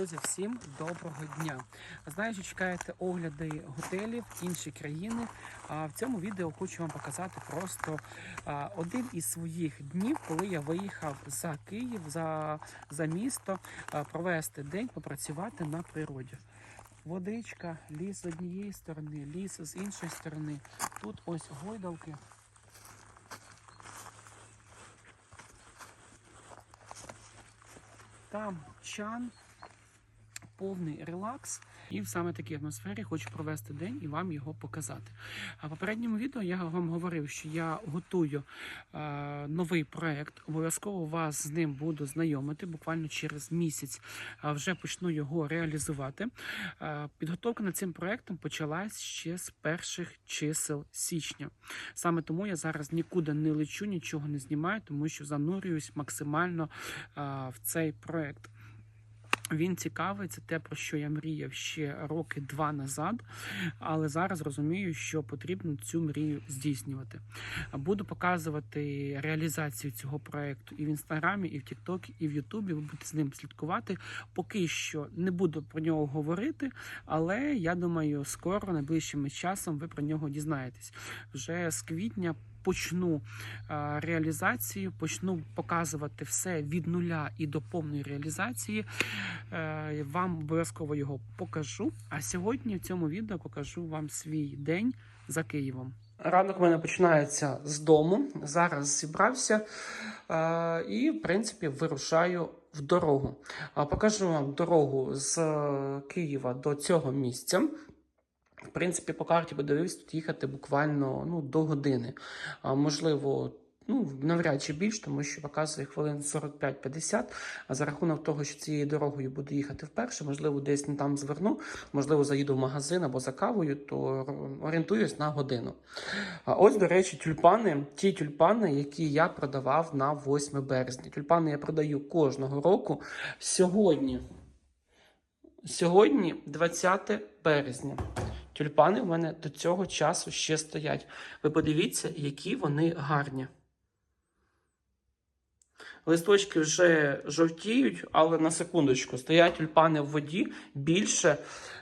Друзі, всім доброго дня. Знаю, що чекаєте огляди готелів інші країни. А в цьому відео хочу вам показати просто один із своїх днів, коли я виїхав за Київ, за, за місто, провести день, попрацювати на природі. Водичка, ліс з однієї сторони, ліс з іншої сторони. Тут ось гойдалки. Там чан, повний релакс. І в саме такій атмосфері хочу провести день і вам його показати. А в попередньому відео я вам говорив, що я готую е, новий проект. Обов'язково вас з ним буду знайомити. Буквально через місяць вже почну його реалізувати. Е, підготовка над цим проектом почалась ще з перших чисел січня. Саме тому я зараз нікуди не лечу, нічого не знімаю, тому що занурююсь максимально е, в цей проект. Він цікавий, це те, про що я мріяв ще роки два назад, але зараз розумію, що потрібно цю мрію здійснювати. Буду показувати реалізацію цього проекту і в інстаграмі, і в Тіктокі, і в Ютубі. Ви будете з ним слідкувати. Поки що не буду про нього говорити, але я думаю, скоро, найближчим часом, ви про нього дізнаєтесь. Вже з квітня почну е, реалізацію, почну показувати все від нуля і до повної реалізації. Е, Вам обов'язково його покажу. А сьогодні в цьому відео покажу вам свій день за Києвом. Ранок у мене починається з дому. Зараз зібрався е, і, в принципі, вирушаю в дорогу. Покажу вам дорогу з Києва до цього місця. В принципі, по карті подивився тут їхати буквально ну, до години. А, можливо, ну, навряд чи більш, тому що показує хвилин 45-50. А за рахунок того, що цією дорогою буду їхати вперше, можливо, десь не там зверну, можливо, заїду в магазин або за кавою, то орієнтуюсь на годину. А ось, до речі, тюльпани, ті тюльпани, які я продавав на 8 березня. Тюльпани я продаю кожного року. Сьогодні. Сьогодні 20 березня. Тюльпани в мене до цього часу ще стоять. Ви подивіться, які вони гарні. Листочки вже жовтіють, але на секундочку, стоять тюльпани в воді більше,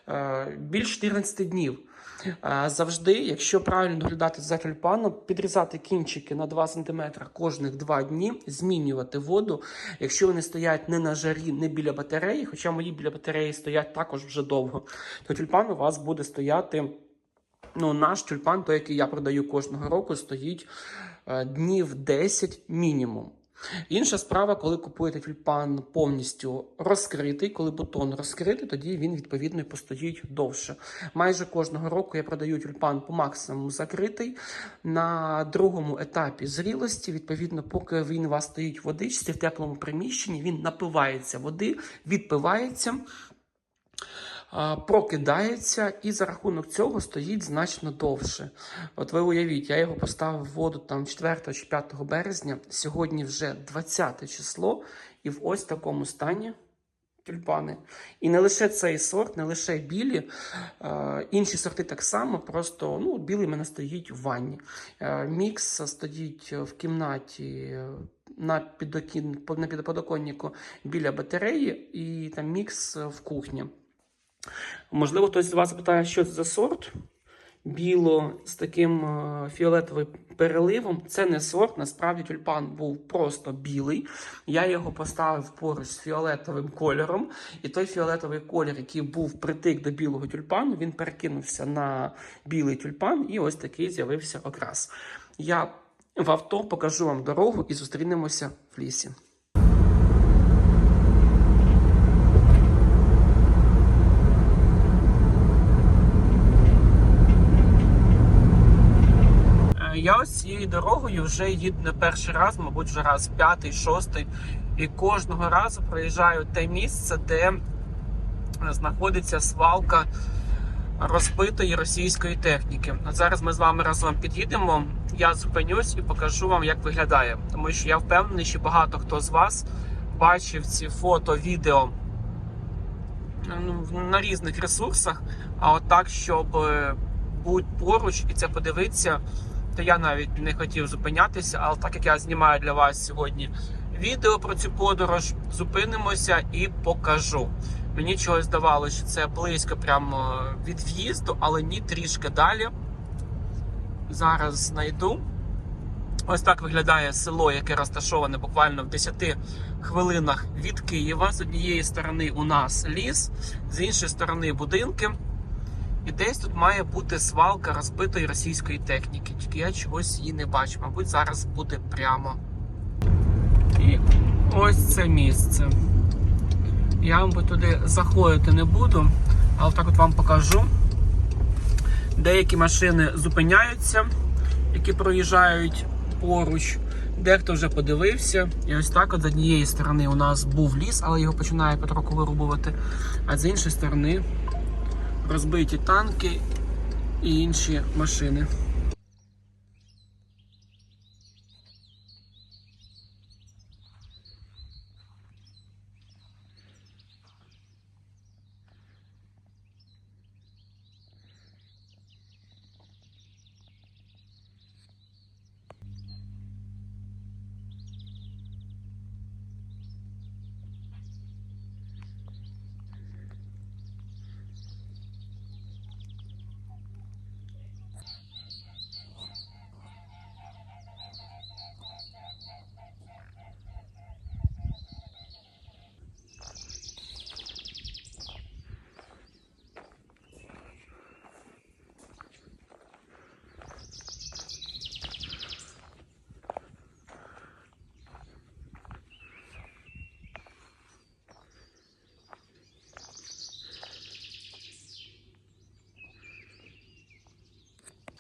е, більш 14 днів. Е, Завжди, якщо правильно доглядати за тюльпаном, підрізати кінчики на 2 см кожних 2 дні, змінювати воду. Якщо вони стоять не на жарі, не біля батареї, хоча мої біля батареї стоять також вже довго, то тюльпан у вас буде стояти. Ну, наш тюльпан, той, який я продаю кожного року, стоїть е, днів 10 мінімум. Інша справа, коли купуєте тюльпан повністю розкритий, коли бутон розкритий, тоді він відповідно постоїть довше. Майже кожного року я продаю тюльпан по максимуму закритий. На другому етапі зрілості, відповідно, поки він у вас стоїть в водичці в теплому приміщенні, він напивається води, відпивається. Прокидається і за рахунок цього стоїть значно довше. От ви уявіть, я його поставив в воду там 4 чи 5 березня. Сьогодні вже 20 число, і в ось такому стані тюльпани. І не лише цей сорт, не лише білі, е, інші сорти так само, просто ну, білий мене стоїть в ванні. Е, мікс стоїть в кімнаті. е, На підокін, на підподоконнику біля батареї, і там мікс в кухні. Можливо, хтось з вас запитає, що це за сорт. Біло з таким е, фіолетовим переливом. Це не сорт. Насправді тюльпан був просто білий. Я його поставив поруч з фіолетовим кольором. І той фіолетовий колір, який був притик до білого тюльпану, він перекинувся на білий тюльпан, і ось такий з'явився окрас. Я в авто покажу вам дорогу і зустрінемося в лісі. Е, Я ось цією дорогою вже їду не перший раз, мабуть, вже раз п'ятий, шостий. І кожного разу проїжджаю те місце, де знаходиться свалка розбитої російської техніки. Зараз ми з вами разом під'їдемо. Я зупинюсь і покажу вам, як виглядає. Тому що я впевнений, що багато хто з вас бачив ці фото, відео ну, на різних ресурсах. А от так, щоб е, бути поруч і це подивитися, то я навіть не хотів зупинятися. Але так як я знімаю для вас сьогодні відео про цю подорож, зупинимося і покажу. Мені чогось здавалося, що це близько прямо від в'їзду, але ні, трішки далі. Зараз знайду. Ось так виглядає село, яке розташоване буквально в 10 хвилинах від Києва. З однієї сторони у нас ліс, з іншої сторони будинки. І десь тут має бути свалка розбитої російської техніки. Тільки я чогось її не бачу. Мабуть, зараз буде прямо. І ось це місце. Я вам туди заходити не буду, але так от вам покажу. Деякі машини зупиняються, які проїжджають поруч. Дехто вже подивився. І ось так от з однієї сторони у нас був ліс, але його починає потроху вирубувати. А з іншої сторони розбиті танки і інші машини.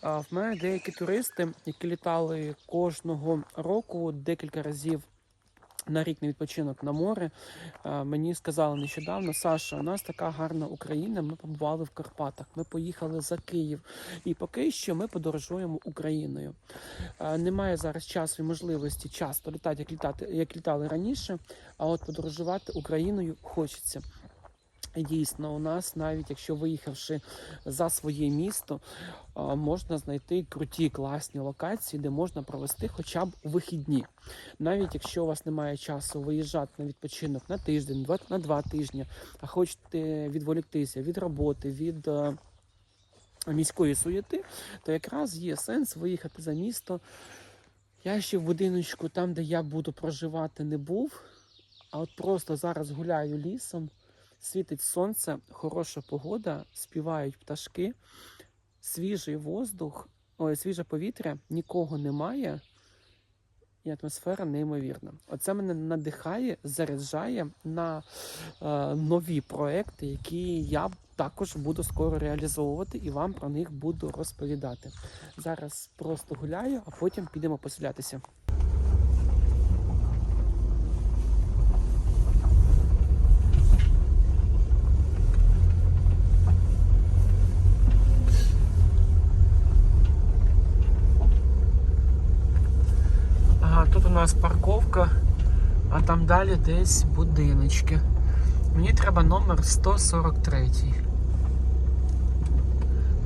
В мене деякі туристи, які літали кожного року декілька разів на рік на відпочинок на море, мені сказали нещодавно, Саша, у нас така гарна Україна. Ми побували в Карпатах. Ми поїхали за Київ, і поки що ми подорожуємо Україною. Немає зараз часу і можливості часто літати, як літати, як літали раніше. А от подорожувати Україною хочеться. Дійсно, у нас навіть якщо виїхавши за своє місто, можна знайти круті класні локації, де можна провести хоча б вихідні. Навіть якщо у вас немає часу виїжджати на відпочинок на тиждень, на два тижні, а хочете відволіктися від роботи, від е, міської суєти, то якраз є сенс виїхати за місто. Я ще в будиночку, там, де я буду проживати, не був. А от просто зараз гуляю лісом, світить сонце, хороша погода, співають пташки, свіжий воздух, ой, свіже повітря, нікого немає, і атмосфера неймовірна. Оце мене надихає, заряджає на е, нові проекти, які я також буду скоро реалізовувати і вам про них буду розповідати. Зараз просто гуляю, а потім підемо поселятися. Ага, тут у нас парковка, а там далі десь будиночки. Мені треба номер 143.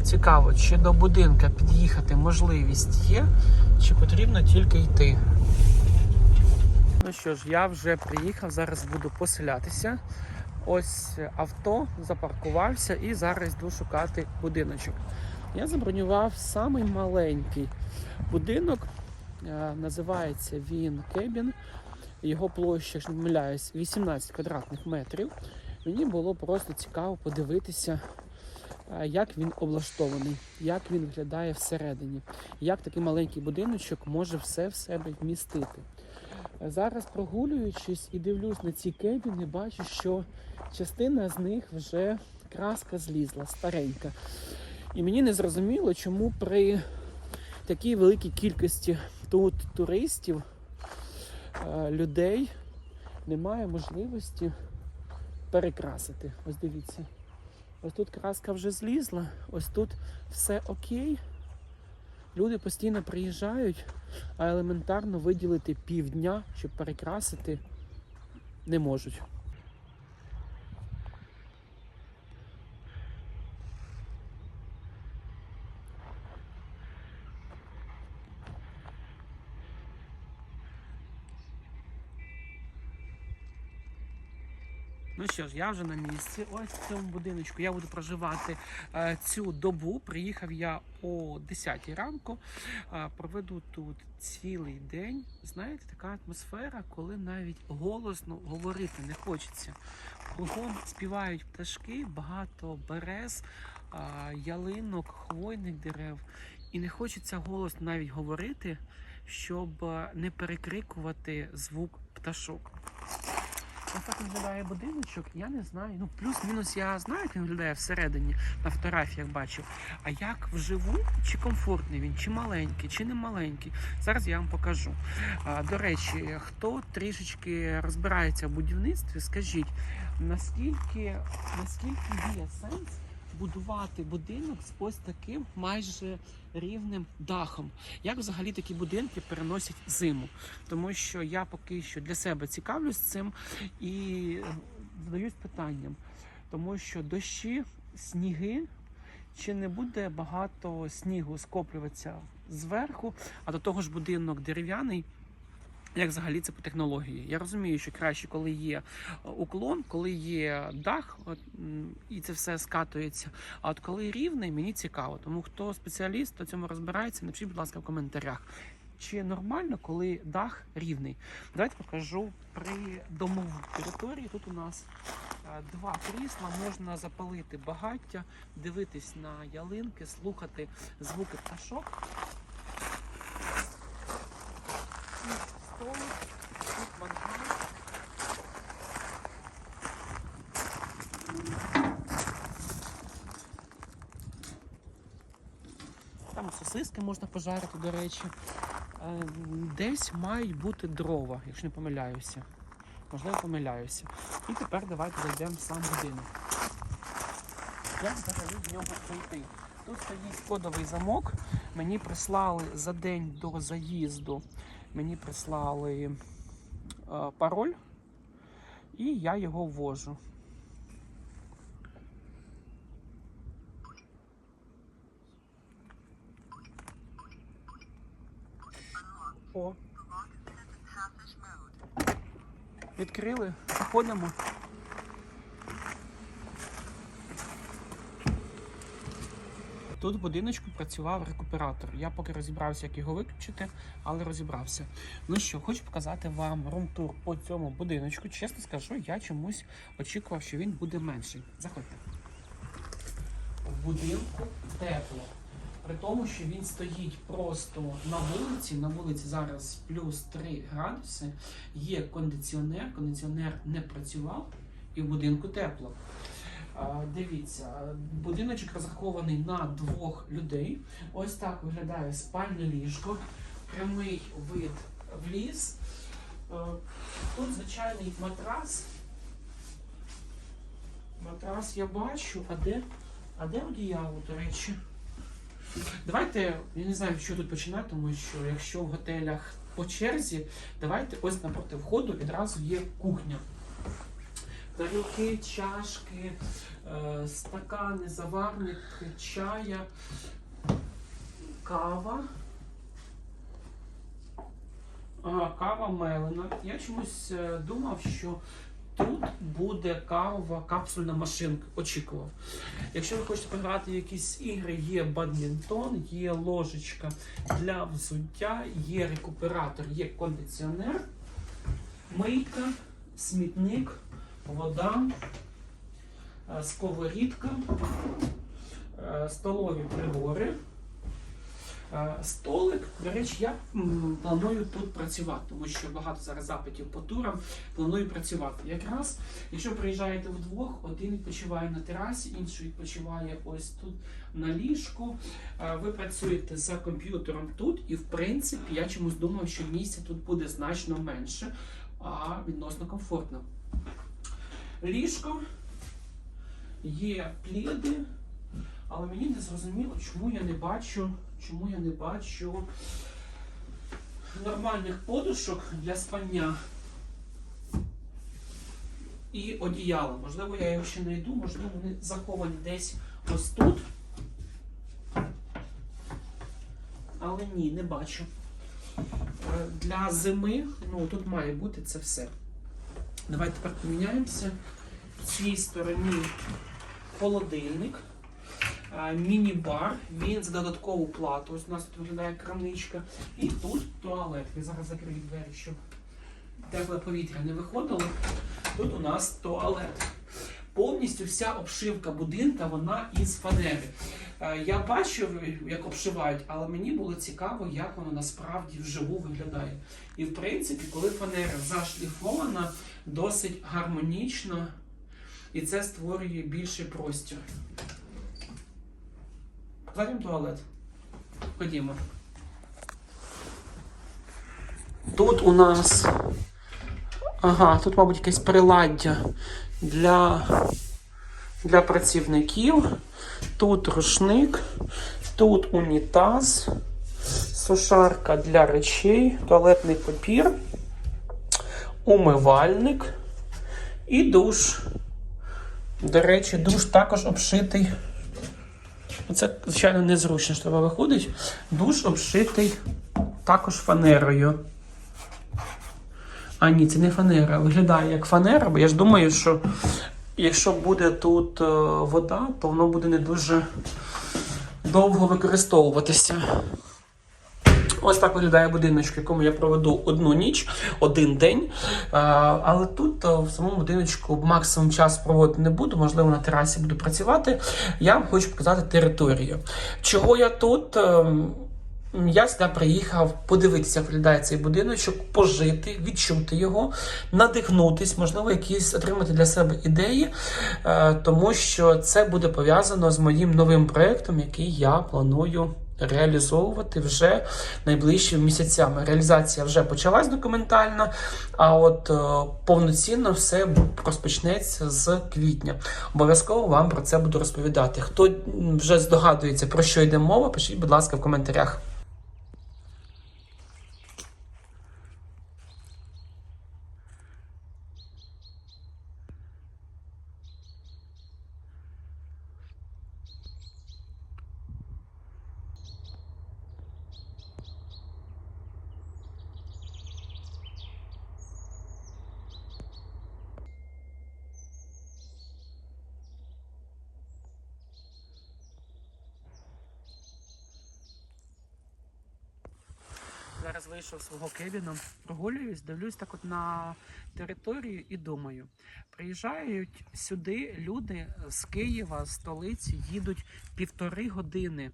Цікаво, чи до будинка під'їхати можливість є, чи потрібно тільки йти. Ну що ж, я вже приїхав, зараз буду поселятися. Ось авто запаркувався і зараз йду шукати будиночок. Я забронював самий маленький будинок. Е, Називається він Кебін. Його площа, якщо не помиляюсь, 18 квадратних метрів. Мені було просто цікаво подивитися, е, як він облаштований, як він виглядає всередині, як такий маленький будиночок може все в себе вмістити. Е, Зараз прогулюючись і дивлюсь на ці кебіни, бачу, що частина з них вже краска злізла, старенька. І мені не зрозуміло, чому при такій великій кількості тут туристів, е, людей немає можливості перекрасити. Ось дивіться. Ось тут краска вже злізла, ось тут все окей. Люди постійно приїжджають, а елементарно виділити півдня, щоб перекрасити, не можуть. Ну що ж, я вже на місці. Ось в цьому будиночку я буду проживати е, цю добу. Приїхав я о 10 ранку. Е, проведу тут цілий день. Знаєте, така атмосфера, коли навіть голосно говорити не хочеться. Кругом співають пташки, багато берез, е, ялинок, хвойних дерев. І не хочеться голосно навіть говорити, щоб е, не перекрикувати звук пташок. Ось так виглядає будиночок. Я не знаю. Ну, плюс-мінус я знаю, як він виглядає всередині, на фотографіях бачив. А як вживу, чи комфортний він, чи маленький, чи не маленький. Зараз я вам покажу. А, до речі, хто трішечки розбирається в будівництві, скажіть, наскільки, наскільки є сенс будувати будинок з ось таким майже рівним дахом? Як взагалі такі будинки переносять зиму? Тому що я поки що для себе цікавлюсь цим і задаюсь питанням, тому що дощі, сніги, чи не буде багато снігу скоплюватися зверху, а до того ж будинок дерев'яний. Як взагалі це по технології? Я розумію, що краще, коли є е, уклон, коли є дах, от, і це все скатується. А от коли рівний, мені цікаво. Тому хто спеціаліст у цьому розбирається, напишіть, будь ласка, в коментарях. Чи нормально, коли дах рівний? Давайте покажу при домовій території. Тут у нас е, два крісла, можна запалити багаття, дивитись на ялинки, слухати звуки пташок. Там сосиски можна пожарити, до речі. Е, Десь мають бути дрова, якщо не помиляюся. Можливо, помиляюся. І тепер давайте зайдемо в сам будинок. Як взагалі в нього пройти? Тут стоїть кодовий замок. Мені прислали за день до заїзду. Мені прислали е, пароль, і я його ввожу. О. Відкрили, заходимо. Тут в будиночку працював рекуператор. Я поки розібрався, як його виключити, але розібрався. Ну що, хочу показати вам рум-тур по цьому будиночку. Чесно скажу, я чомусь очікував, що він буде менший. Заходьте. В будинку тепло. При тому, що він стоїть просто на вулиці. На вулиці зараз плюс 3 градуси. Є кондиціонер, кондиціонер не працював, і в будинку тепло. Дивіться, будиночок розрахований на двох людей. Ось так виглядає спальне ліжко, прямий вид в ліс. Е, Тут звичайний матрас. Матрас я бачу, а де? А де одіяло, до речі? Давайте, я не знаю, що тут починати, тому що якщо в готелях по черзі, давайте ось напроти входу відразу є кухня. Тарілки, чашки, е, стакани, заварник, чая, кава. Ага, кава мелена. Я чомусь е, думав, що тут буде кавова капсульна машинка. Очікував. Якщо ви хочете пограти в якісь ігри, є бадмінтон, є ложечка для взуття, є рекуператор, є кондиціонер, мийка, смітник, вода, е, сковорідка, е, столові прибори. Е, Столик, до речі, я планую тут працювати, тому що багато зараз запитів по турам. Планую працювати. Якраз, якщо приїжджаєте вдвох, один відпочиває на терасі, інший відпочиває ось тут на ліжку. Ви працюєте за комп'ютером тут, і в принципі я чомусь думав, що місця тут буде значно менше, а відносно комфортно. Ліжко, є пліди, але мені не зрозуміло, чому я не бачу, чому я не бачу нормальних подушок для спання і одіяла. Можливо, я його ще знайду, можливо, вони заховані десь ось тут. Але ні, не бачу. Е, Для зими, ну тут має бути це все. Давайте тепер поміняємося в цій стороні холодильник, міні-бар. Він за додаткову плату. Ось у нас тут виглядає крамничка. І тут туалет. Я зараз закрию двері, щоб тепле повітря не виходило. Тут у нас туалет. Повністю вся обшивка будинка вона із фанери. Я бачив, як обшивають, але мені було цікаво, як воно насправді вживу виглядає. І в принципі, коли фанера зашліфована, досить гармонічно, і це створює більший простір. Зараз туалет. Ходімо. Тут у нас. Ага, тут, мабуть, якесь приладдя для, для працівників. Тут рушник, тут унітаз, сушарка для речей, туалетний папір, умивальник і душ. До речі, душ також обшитий. Це, звичайно, незручно, що треба виходить. Душ обшитий також фанерою. А ні, це не фанера. Виглядає як фанера, бо я ж думаю, що якщо буде тут е, вода, то воно буде не дуже довго використовуватися. Ось так виглядає будиночок, в якому я проведу одну ніч, один день. Але тут е, в самому будиночку максимум час проводити не буду, можливо, на терасі буду працювати. Я вам хочу показати територію. Чого я тут? Ем, я сюди приїхав подивитися, як виглядає цей будиночок, пожити, відчути його, надихнутись, можливо, якісь отримати для себе ідеї, е, тому що це буде пов'язано з моїм новим проєктом, який я планую. Реалізовувати вже найближчими місяцями. Реалізація вже почалась документально, а от е, повноцінно все розпочнеться з квітня. Обов'язково вам про це буду розповідати. Хто вже здогадується, про що йде мова, пишіть, будь ласка, в коментарях. Зараз кебіну, прогулююсь, дивлюсь так от на територію і думаю. Приїжджають сюди люди з Києва, з столиці, їдуть півтори години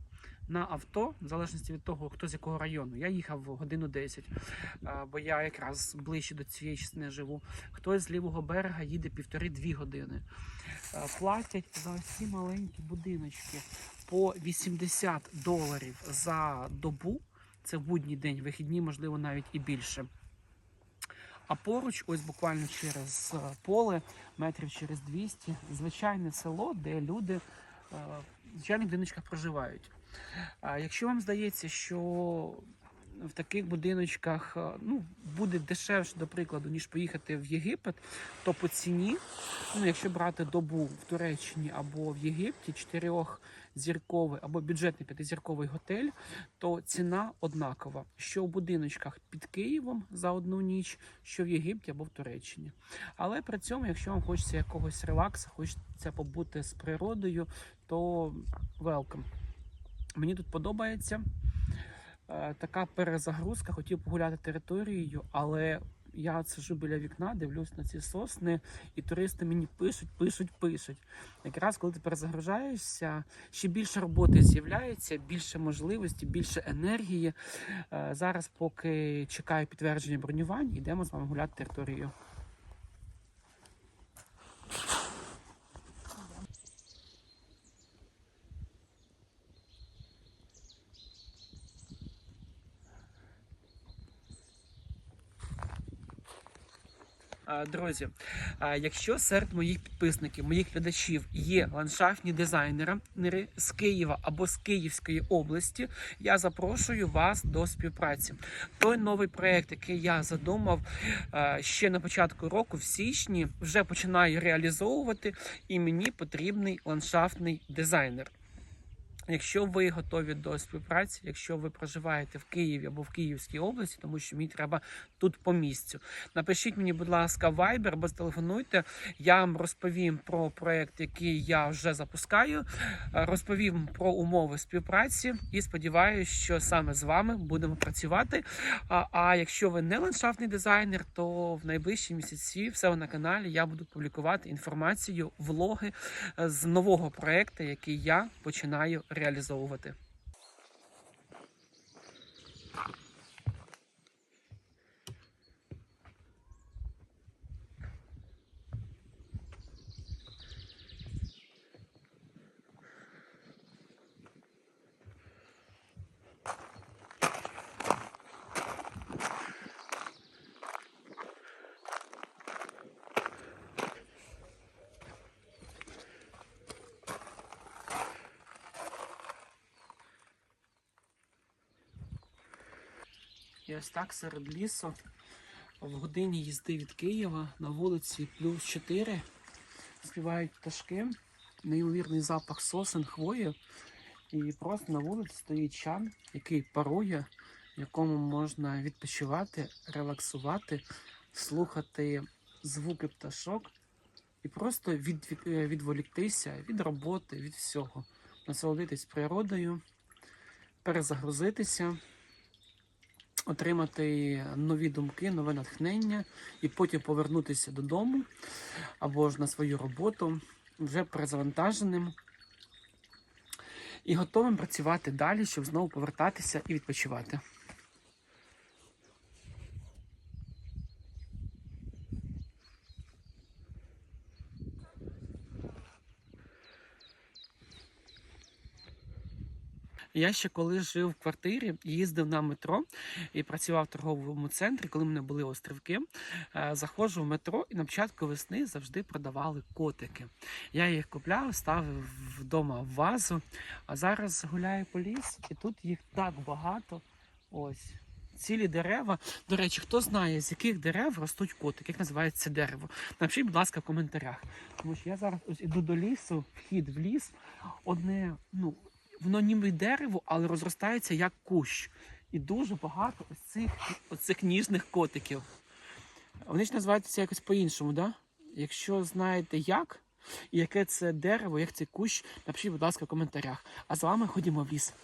на авто, в залежності від того, хто з якого району. Я їхав годину 10, бо я якраз ближче до цієї частини живу. Хтось з лівого берега їде півтори-дві години. Платять за ці маленькі будиночки по 80 доларів за добу. Це в будній день, вихідні, можливо, навіть і більше. А поруч, ось буквально через е, поле, метрів через 200, звичайне село, де люди е, в звичайних будиночках проживають. А якщо вам здається, що в таких будиночках е, ну, буде дешевше, до прикладу, ніж поїхати в Єгипет, то по ціні, ну, якщо брати добу в Туреччині або в Єгипті, чотирьохзірковий або бюджетний п'ятизірковий готель, то ціна однакова, що в будиночках під Києвом за одну ніч, що в Єгипті або в Туреччині. Але при цьому, якщо вам хочеться якогось релаксу, хочеться побути з природою, то welcome. Мені тут подобається е, така перезагрузка. Хотів погуляти територією, але я сижу біля вікна, дивлюсь на ці сосни, і туристи мені пишуть, пишуть, пишуть. Якраз коли ти перезагружаєшся, ще більше роботи з'являється, більше можливості, більше енергії. Е, Зараз, поки чекаю підтвердження бронювань, йдемо з вами гуляти територією. Друзі, якщо серед моїх підписників, моїх глядачів є ландшафтні дизайнери з Києва або з Київської області, я запрошую вас до співпраці. Той новий проект, який я задумав ще на початку року, в січні, вже починаю реалізовувати, і мені потрібний ландшафтний дизайнер. Якщо ви готові до співпраці, якщо ви проживаєте в Києві або в Київській області, тому що мені треба тут по місцю, напишіть мені, будь ласка, Viber або зателефонуйте. Я вам розповім про проект, який я вже запускаю, е, розповім про умови співпраці і сподіваюся, що саме з вами будемо працювати. А, а якщо ви не ландшафтний дизайнер, то в найближчі місяці все на каналі я буду публікувати інформацію, влоги е, з нового проекту, який я починаю реалізовувати. І ось так серед лісу в годині їзди від Києва на вулиці плюс 4 співають пташки, неймовірний запах сосен, хвої. І просто на вулиці стоїть чан, який парує, якому можна відпочивати, релаксувати, слухати звуки пташок і просто від, від, е, відволіктися від роботи, від всього, насолодитись природою, перезагрузитися отримати нові думки, нове натхнення, і потім повернутися додому або ж на свою роботу вже перезавантаженим і готовим працювати далі, щоб знову повертатися і відпочивати. Я ще коли жив в квартирі, їздив на метро і працював в торговому центрі, коли в мене були острівки. е, Заходжу в метро і на початку весни завжди продавали котики. Я їх купляв, ставив вдома в вазу. А зараз гуляю по лісу, і тут їх так багато. Ось. Цілі дерева. До речі, хто знає, з яких дерев ростуть котики, як називається дерево? Напишіть, будь ласка, в коментарях. Тому що я зараз ось іду до лісу, вхід в ліс. Одне, ну, воно ніби дерево, але розростається як кущ. І дуже багато ось цих, ось цих ніжних котиків. Вони ж називаються якось по-іншому, да? Якщо знаєте як, і яке це дерево, як цей кущ, напишіть, будь ласка, в коментарях. А з вами ходімо в ліс.